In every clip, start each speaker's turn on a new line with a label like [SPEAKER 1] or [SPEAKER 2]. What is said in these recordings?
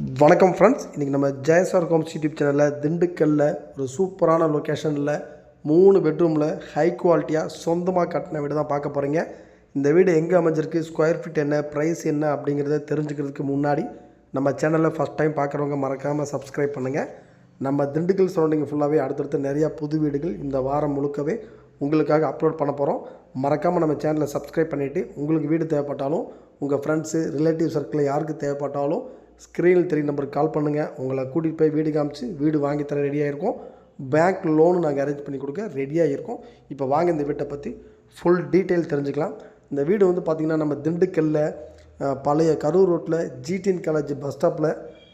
[SPEAKER 1] வணக்கம் ஃப்ரெண்ட்ஸ் இன்றைக்கி நம்ம ஜெயசார் ஹோம்ஸ் யூடியூப் சேனலில் திண்டுக்கல்லில் ஒரு சூப்பரான லொக்கேஷனில் மூணு பெட்ரூமில் ஹை குவாலிட்டியாக சொந்தமாக கட்டின வீடு தான் பார்க்க போகிறீங்க இந்த வீடு எங்கே அமைஞ்சிருக்கு? ஸ்கொயர் ஃபீட் என்ன? ப்ரைஸ் என்ன? அப்படிங்கிறத தெரிஞ்சுக்கிறதுக்கு முன்னாடி நம்ம சேனலில் ஃபஸ்ட் டைம் பார்க்குறவங்க மறக்காமல் சப்ஸ்கிரைப் பண்ணுங்கள் நம்ம திண்டுக்கல் சரௌண்டிங் ஃபுல்லாகவே அடுத்தடுத்து நிறையா புது வீடுகள் இந்த வாரம் முழுக்கவே உங்களுக்காக அப்லோட் பண்ண போகிறோம் மறக்காமல் நம்ம சேனலை சப்ஸ்கிரைப் பண்ணிவிட்டு உங்களுக்கு வீடு தேவைப்பட்டாலும் உங்கள் ஃப்ரெண்ட்ஸு ரிலேட்டிவ் சர்க்கிளில் யாருக்கு தேவைப்பட்டாலும் ஸ்க்ரீனில் தெரிய நம்பருக்கு கால் பண்ணுங்கள் உங்களை கூட்டிகிட்டு போய் வீடு காமிச்சு வீடு வாங்கி தர ரெடியாக இருக்கும் பேங்க் லோனு நாங்கள் அரேஞ்ச் பண்ணி கொடுக்க ரெடியாக இருக்கோம் இப்போ வாங்க இந்த வீட்டை பற்றி ஃபுல் டீட்டெயில் தெரிஞ்சுக்கலாம். இந்த வீடு வந்து பார்த்திங்கன்னா நம்ம திண்டுக்கல்லில் பழைய கரூர் ரோட்டில் ஜிடிஎன் காலேஜ் பஸ் ஸ்டாப்பில்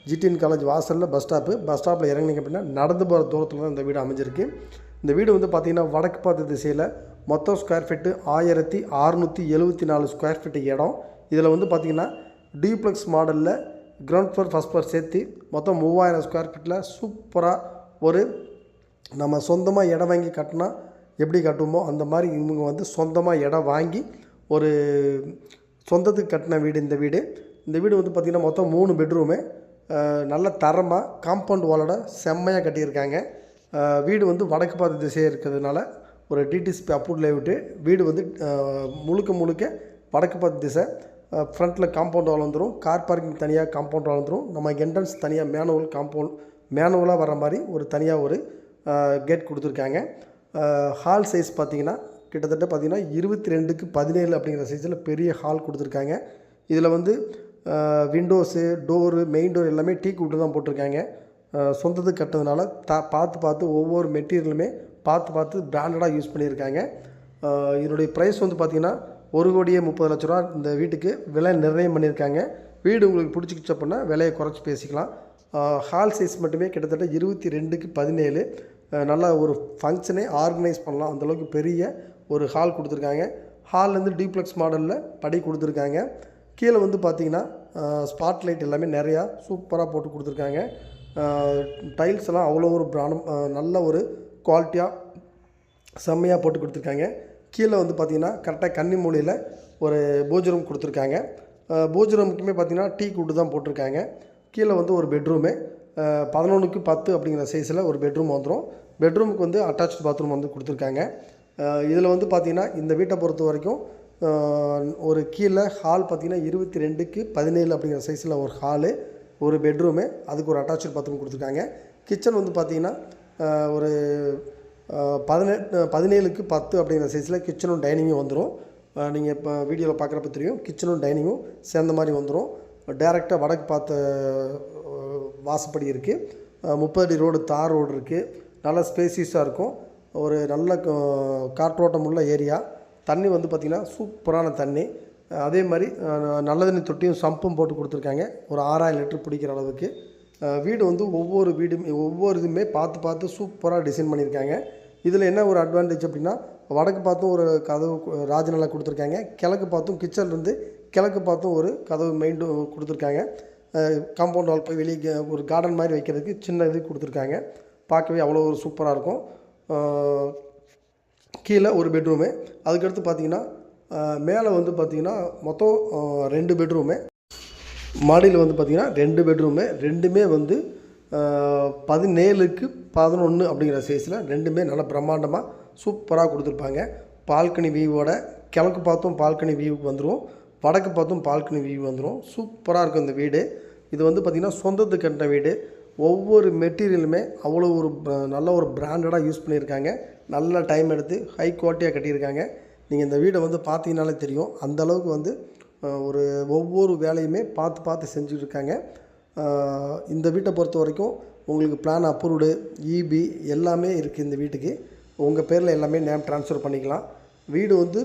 [SPEAKER 1] ஜிடிஎன் காலேஜ் வாசலில் பஸ் ஸ்டாப்பு பஸ் ஸ்டாப்பில் இறங்குனீங்க அப்படின்னா நடந்து போகிற தூரத்தில் தான் இந்த வீடு அமைஞ்சிருக்கு. இந்த வீடு வந்து பார்த்திங்கன்னா வடக்கு பார்த்த திசையில் மொத்தம் ஸ்கொயர் ஃபீட்டு ஆயிரத்தி அறுநூற்றி எழுபத்தி நாலு ஸ்கொயர் ஃபீட்டு இடம். இதில் வந்து பார்த்திங்கன்னா டியூப்ளெக்ஸ் மாடலில் கிரவுண்ட் ஃப்ளோர் ஃபஸ்ட் ஃப்ளோர் சேர்த்து மொத்தம் மூவாயிரம் ஸ்கொயர் ஃபீட்டில் சூப்பராக ஒரு நம்ம சொந்தமாக இடம் வாங்கி கட்டினா எப்படி கட்டுவோமோ அந்த மாதிரி இவங்க வந்து சொந்தமாக இடம் வாங்கி ஒரு சொந்தத்துக்கு கட்டின வீடு இந்த வீடு. இந்த வீடு வந்து பார்த்திங்கன்னா மொத்தம் மூணு பெட்ரூமு நல்ல தரமாக காம்பவுண்ட் வாலோட செம்மையாக கட்டியிருக்காங்க. வீடு வந்து வடக்கு பார்த்த திசையாக இருக்கிறதுனால ஒரு டிடிசிபி அப்ரூவ் விட்டு வீடு வந்து முழுக்க முழுக்க வடக்கு பார்த்த திசை. ஃப்ரண்ட்டில் காம்பவுண்ட் வால் வந்துடும் கார் பார்க்கிங் தனியாக காம்பவுண்ட் வால் வந்துடும் நம்ம என்ட்ரன்ஸ் தனியாக மேனுவல் காம்பவுண்ட் மேனுவலாக வர மாதிரி ஒரு தனியாக ஒரு கேட் கொடுத்துருக்காங்க. ஹால் சைஸ் பார்த்தீங்கன்னா கிட்டத்தட்ட பார்த்தீங்கன்னா இருபத்தி ரெண்டுக்கு பதினேழு அப்படிங்கிற சைஸில் பெரிய ஹால் கொடுத்துருக்காங்க. இதில் வந்து விண்டோஸு டோரு மெயின் டோர் எல்லாமே டீ கூட்டு தான் போட்டிருக்காங்க. சொந்தத்துக்கு கட்டதுனால தா பார்த்து பார்த்து ஒவ்வொரு மெட்டீரியலுமே பார்த்து பார்த்து பிராண்டடாக யூஸ் பண்ணியிருக்காங்க. இதனுடைய ப்ரைஸ் வந்து பார்த்திங்கன்னா ஒரு கோடியே முப்பது லட்ச ரூபா இந்த வீட்டுக்கு விலை நிர்ணயம் பண்ணியிருக்காங்க. வீடு உங்களுக்கு பிடிச்சிக்கிச்சு அப்படின்னா விலையை குறைச்சி பேசிக்கலாம். ஹால் சைஸ் மட்டுமே கிட்டத்தட்ட இருபத்தி ரெண்டுக்கு பதினேழு. நல்லா ஒரு ஃபங்க்ஷனே ஆர்கனைஸ் பண்ணலாம். அந்தளவுக்கு பெரிய ஒரு ஹால் கொடுத்துருக்காங்க. ஹால்லேருந்து டீப்ளெக்ஸ் மாடலில் படி கொடுத்துருக்காங்க. கீழே வந்து பார்த்தீங்கன்னா ஸ்பாட் லைட் எல்லாமே நிறையா சூப்பராக போட்டு கொடுத்துருக்காங்க. டைல்ஸ் எல்லாம் அவ்வளோ ஒரு பிராணம் நல்ல ஒரு குவாலிட்டியாக செம்மையாக போட்டு கொடுத்துருக்காங்க. கீழே வந்து பார்த்தீங்கன்னா கரெக்டாக கன்னி மூலையில் ஒரு போஜரம் கொடுத்துருக்காங்க. போஜரமுக்குமே பார்த்திங்கன்னா பார்த்தீங்கன்னா டீ கூட்டு தான் போட்டிருக்காங்க. கீழே வந்து ஒரு பெட்ரூமு. பதினொன்றுக்கு பத்து அப்படிங்கிற சைஸில் ஒரு பெட்ரூம் வந்துடும் பெட்ரூமுக்கு வந்து அட்டாச் பாத்ரூம் வந்து கொடுத்துருக்காங்க. இதில் வந்து பார்த்திங்கன்னா இந்த வீட்டை பொறுத்த வரைக்கும் ஒரு கீழே ஹால் பார்த்திங்கன்னா இருபத்தி ரெண்டுக்கு பதினேழு அப்படிங்கிற சைஸில் ஒரு ஹாலு ஒரு பெட்ரூமு. அதுக்கு ஒரு அட்டாச் பாத்ரூம் கொடுத்துருக்காங்க. கிச்சன் வந்து பார்த்திங்கன்னா ஒரு பதினெட்டு பதினேழுக்கு பத்து அப்படிங்கிற சைஸில் கிச்சனும் டைனிங்கும் வந்துடும் நீங்கள் இப்போ வீடியோவில் பார்க்குறப்ப தெரியும். கிச்சனும் டைனிங்கும் சேர்ந்த மாதிரி வந்துடும் டேரெக்டாக வடக்கு பார்த்த வாசப்படி இருக்குது முப்பது அடி ரோடு தார் ரோடு இருக்குது நல்ல ஸ்பேசியஸாக இருக்கும். ஒரு நல்ல காற்றோட்டம் உள்ள ஏரியா தண்ணி வந்து பார்த்திங்கன்னா சூப்பரான தண்ணி. அதே மாதிரி நல்ல தண்ணி தொட்டியும் சம்பும் போட்டு கொடுத்துருக்காங்க. ஒரு ஆறாயிரம் லிட்டர் பிடிக்கிற அளவுக்கு. வீடு வந்து ஒவ்வொரு வீடுமே ஒவ்வொரு இதுவுமே பார்த்து பார்த்து சூப்பராக டிசைன் பண்ணியிருக்காங்க. இதில் என்ன ஒரு அட்வான்டேஜ் அப்படின்னா வடக்கு பார்த்தும் ஒரு கதவு ராஜநிலை கொடுத்துருக்காங்க. கிழக்கு பார்த்தும் கிச்சன்லேருந்து கிழக்கு பார்த்தும் ஒரு கதவு மெயின் கொடுத்துருக்காங்க. காம்பவுண்ட் வால் போய் வெளியே ஒரு கார்டன் மாதிரி வைக்கிறதுக்கு சின்ன இது கொடுத்துருக்காங்க. பார்க்கவே அவ்வளோ ஒரு சூப்பராக இருக்கும். கீழே ஒரு பெட்ரூமு அதுக்கடுத்து பார்த்தீங்கன்னா மேலே வந்து பார்த்தீங்கன்னா மொத்தம் ரெண்டு பெட்ரூமு மாடியில் வந்து பார்த்திங்கன்னா ரெண்டு பெட்ரூமு ரெண்டுமே வந்து பதினேழுக்கு பதினொன்று அப்படிங்கிற சைஸில் ரெண்டுமே நல்ல பிரம்மாண்டமாக சூப்பராக கொடுத்துருப்பாங்க. பால்கனி வியூவோட கிழக்கு பார்த்தும் பால்கனி வியூவுக்கு வந்துடும் வடக்கு பார்த்தும் பால்கனி வியூ வந்துடும் சூப்பராக இருக்கும் இந்த வீடு. இது வந்து பார்த்திங்கன்னா சொந்தத்துக்கு கட்டின வீடு. ஒவ்வொரு மெட்டீரியலுமே அவ்வளோ ஒரு நல்ல ஒரு பிராண்டடாக யூஸ் பண்ணியிருக்காங்க. நல்ல டைம் எடுத்து ஹை குவாலிட்டியாக கட்டியிருக்காங்க. நீங்கள் இந்த வீடை வந்து பார்த்தீங்கனாலே தெரியும். அந்த அளவுக்கு வந்து ஒரு ஒவ்வொரு வேலையுமே பார்த்து பார்த்து செஞ்சுட்டு இருக்காங்க இந்த வீட்டை பொறுத்த வரைக்கும் உங்களுக்கு பிளான் அப்ரூவ்டு இபி எல்லாமே இருக்குது இந்த வீட்டுக்கு. உங்கள் பேரில் எல்லாமே நேம் ட்ரான்ஸ்ஃபர் பண்ணிக்கலாம். வீடு வந்து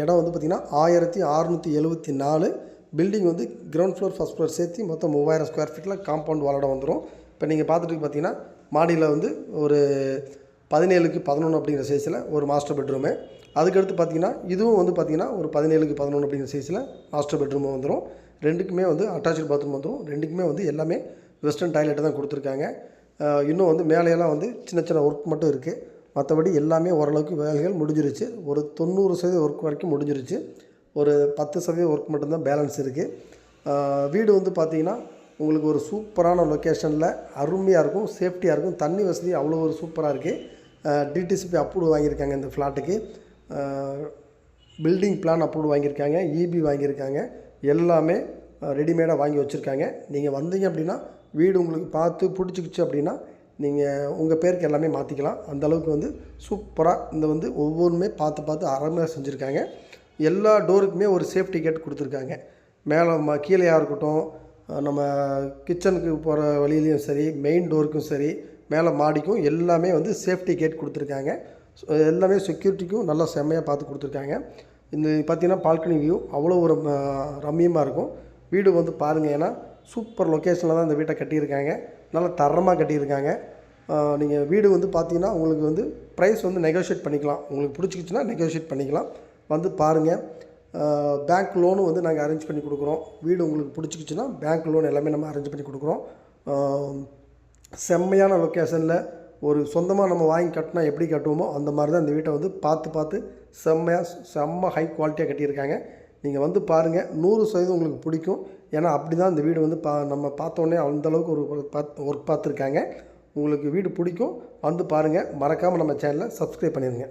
[SPEAKER 1] இடம் வந்து பார்த்திங்கன்னா ஆயிரத்தி அறநூற்றி எழுபத்தி நாலு. பில்டிங் வந்து கிரவுண்ட் ஃப்ளோர் ஃபஸ்ட் ஃப்ளோர் சேர்த்து மொத்தம் மூவாயிரம் ஸ்கொயர் ஃபீட்டில் காம்பவுண்ட் வாலோட வந்துடும் இப்போ நீங்கள் பார்த்துட்டு பார்த்தீங்கன்னா மாடியில் வந்து ஒரு பதினேழுக்கு பதினொன்று அப்படிங்கிற சைஸில் ஒரு மாஸ்டர் பெட்ரூமு அதுக்கடுத்து பார்த்தீங்கன்னா இதுவும் வந்து பார்த்தீங்கன்னா ஒரு பதினேழுக்கு பதினொன்று அப்படிங்கிற சைஸில் மாஸ்டர் பெட்ரூம் வந்துடும் ரெண்டுக்குமே வந்து அட்டாச்சு பாத்ரூம் வந்துடும் ரெண்டுக்குமே வந்து எல்லாமே வெஸ்டர்ன் டாய்லெட்டு தான் கொடுத்துருக்காங்க. இன்னும் வந்து மேலையெல்லாம் வந்து சின்ன சின்ன ஒர்க் மட்டும் இருக்குது மற்றபடி எல்லாமே ஓரளவுக்கு வேலைகள் முடிஞ்சிருச்சு. ஒரு தொண்ணூறு சதவீத ஒர்க் வரைக்கும் முடிஞ்சிருச்சு. ஒரு பத்து சதவீதம் ஒர்க் மட்டும்தான் பேலன்ஸ் இருக்குது வீடு வந்து பார்த்திங்கன்னா உங்களுக்கு ஒரு சூப்பரான லொக்கேஷனில் அருமையாக இருக்கும் சேஃப்டியாக இருக்கும். தண்ணி வசதி அவ்வளோ ஒரு சூப்பராக இருக்குது டிடிசிபி அப்ரூவ் வாங்கியிருக்காங்க இந்த ஃப்ளாட்டுக்கு. பில்டிங் பிளான் அப்ரூவ் வாங்கியிருக்காங்க இபி வாங்கியிருக்காங்க. எல்லாமே ரெடிமேடாக வாங்கி வச்சுருக்காங்க. நீங்கள் வந்தீங்க அப்படின்னா வீடு உங்களுக்கு பார்த்து பிடிச்சிக்கிச்சு அப்படின்னா நீங்கள் உங்கள் பேருக்கு எல்லாமே மாற்றிக்கலாம் அந்தளவுக்கு வந்து சூப்பராக இந்த வந்து ஒவ்வொன்றுமே பார்த்து பார்த்து அறமையாக செஞ்சுருக்காங்க. எல்லா டோருக்குமே ஒரு சேஃப்டி கேட் கொடுத்துருக்காங்க. மேலே ம கீழேயா இருக்கட்டும் நம்ம கிச்சனுக்கு போகிற வழியிலையும் சரி மெயின் டோருக்கும் சரி மேலே மாடிக்கும் எல்லாமே வந்து சேஃப்டி கேட் கொடுத்துருக்காங்க. எல்லாமே செக்யூரிட்டிக்கும் நல்லா செம்மையாக பார்த்து கொடுத்துருக்காங்க. இந்த பார்த்தீங்கன்னா பால்கனி வியூ அவ்வளோ ஒரு ரம்மியமாக இருக்கும். வீடு வந்து பாருங்கள் ஏன்னா சூப்பர் லொக்கேஷனில் தான் இந்த வீட்டை கட்டியிருக்காங்க. நல்லா தரமாக கட்டியிருக்காங்க. நீங்கள் வீடு வந்து பார்த்தீங்கன்னா உங்களுக்கு வந்து ப்ரைஸ் வந்து நெகோஷியேட் பண்ணிக்கலாம். உங்களுக்கு பிடிச்சிக்கிச்சுன்னா நெகோஷியேட் பண்ணிக்கலாம். வந்து பாருங்கள் பேங்க் லோனும் வந்து நாங்கள் அரேஞ்ச் பண்ணி கொடுக்குறோம். வீடு உங்களுக்கு பிடிச்சிக்கிச்சுன்னா பேங்க் லோன் எல்லாமே நம்ம அரேஞ்ச் பண்ணி கொடுக்குறோம். செம்மையான லொக்கேஷனில் ஒரு சொந்தமாக நம்ம வாங்கி கட்டினா எப்படி கட்டுவோமோ அந்த மாதிரி தான் இந்த வீட்டை வந்து பார்த்து பார்த்து செம்மையாக செம்ம ஹை குவாலிட்டியாக கட்டியிருக்காங்க. நீங்கள் வந்து பாருங்கள் நூறு சதவீதம் உங்களுக்கு பிடிக்கும். ஏன்னா அப்படி தான் இந்த வீடு வந்து பா நம்ம பார்த்தோன்னே அந்த அளவுக்கு ஒரு பார்த்து ஒர்க் பார்த்துருக்காங்க. உங்களுக்கு வீடு பிடிக்கும் வந்து பாருங்கள் மறக்காமல் நம்ம சேனலை சப்ஸ்கிரைப் பண்ணிடுங்க